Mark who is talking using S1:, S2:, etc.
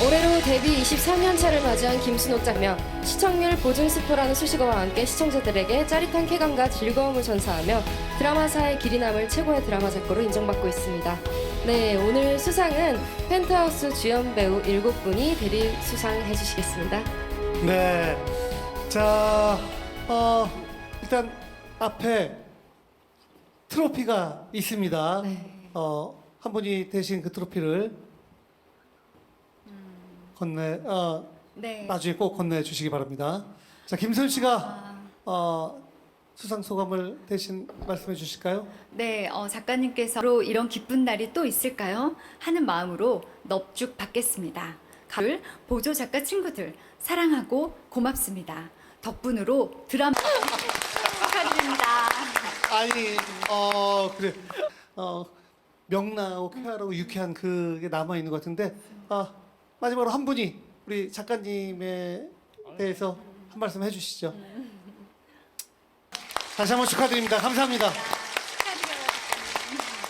S1: 올해로 데뷔 23년 차를 맞이한 김순옥 장면 시청률 보증 스포라는 수식어와 함께 시청자들에게 짜릿한 쾌감과 즐거움을 전사하며 드라마사의 길이 남을 최고의 드라마 작가로 인정받고 있습니다. 네, 오늘 수상은 펜트하우스 주연 배우 7분이 대리 수상해 주시겠습니다.
S2: 네. 자, 어, 일단 앞에 트로피가 있습니다.
S1: 네.
S2: 어, 한 분이 대신 그 트로피를 건네, 어,
S3: 네.
S2: 나중에 꼭 건네 주시기 바랍니다. 자, 김선 씨가 어, 수상 소감을 대신 말씀해 주실까요?
S3: 네, 어, 작가님께서 로 이런 기쁜 날이 또 있을까요? 하는 마음으로 넙죽 받겠습니다. 가을 보조 작가 친구들 사랑하고 고맙습니다. 덕분으로 드라마 축하드립니다.
S2: 아니, 어, 그래. 어, 명랑하고 쾌활하고 유쾌한 그게 남아 있는 것 같은데, 아, 마지막으로 한 분이 우리 작가님에 대해서 한 말씀 해주시죠. 다시 한번 축하드립니다. 감사합니다.